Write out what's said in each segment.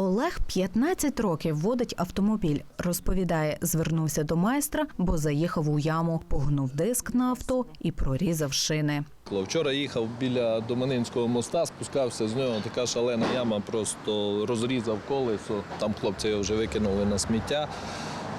Олег 15 років водить автомобіль. Розповідає, звернувся до майстра, бо заїхав у яму, погнув диск на авто і прорізав шини. Вчора їхав біля Доманинського моста, спускався з нього, така шалена яма, просто розрізав колесо. Там хлопці його вже викинули на сміття.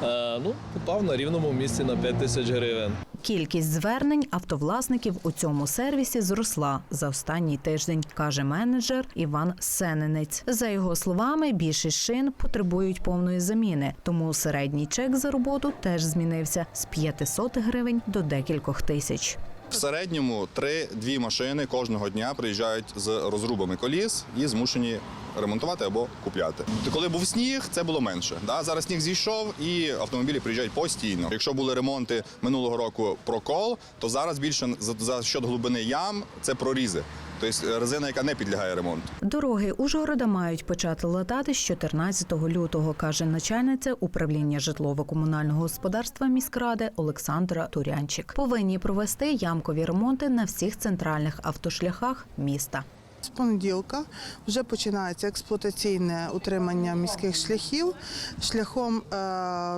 Е, ну, попав на рівному місці на 5 тисяч гривень. Кількість звернень автовласників у цьому сервісі зросла за останній тиждень, каже менеджер Іван Сененець. За його словами, більшість шин потребують повної заміни, тому середній чек за роботу теж змінився з 500 гривень до декількох тисяч. В середньому три-дві машини кожного дня приїжджають з розрубами коліс і змушені ремонтувати або купляти. Коли був сніг, це було менше. Да? Зараз сніг зійшов і автомобілі приїжджають постійно. Якщо були ремонти минулого року прокол, то зараз більше за, за щодо глибини ям це прорізи. Тобто резина, яка не підлягає ремонту. Дороги Ужгорода мають почати латати з 14 лютого, каже начальниця управління житлово-комунального господарства міськради Олександра Турянчик. Повинні провести ямкові ремонти на всіх центральних автошляхах міста. З понеділка вже починається експлуатаційне утримання міських шляхів шляхом е,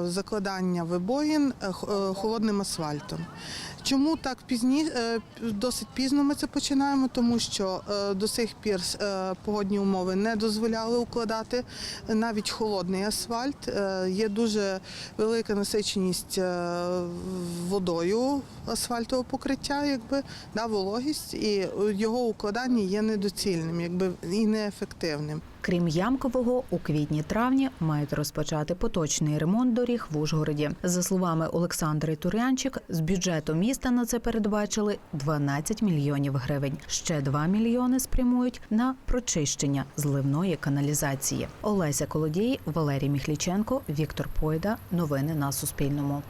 закладання вибоїн е, е, холодним асфальтом. Чому так пізні, досить пізно ми це починаємо? Тому що до сих пір погодні умови не дозволяли укладати навіть холодний асфальт. Є дуже велика насиченість водою асфальтового покриття, якби да, вологість, і його укладання є недоцільним, якби і неефективним. Крім ямкового, у квітні-травні мають розпочати поточний ремонт доріг в Ужгороді. За словами Олександри Турянчик, з бюджету міста на це передбачили 12 мільйонів гривень. Ще 2 мільйони спрямують на прочищення зливної каналізації. Олеся Колодій, Валерій Міхліченко, Віктор Пойда. Новини на Суспільному.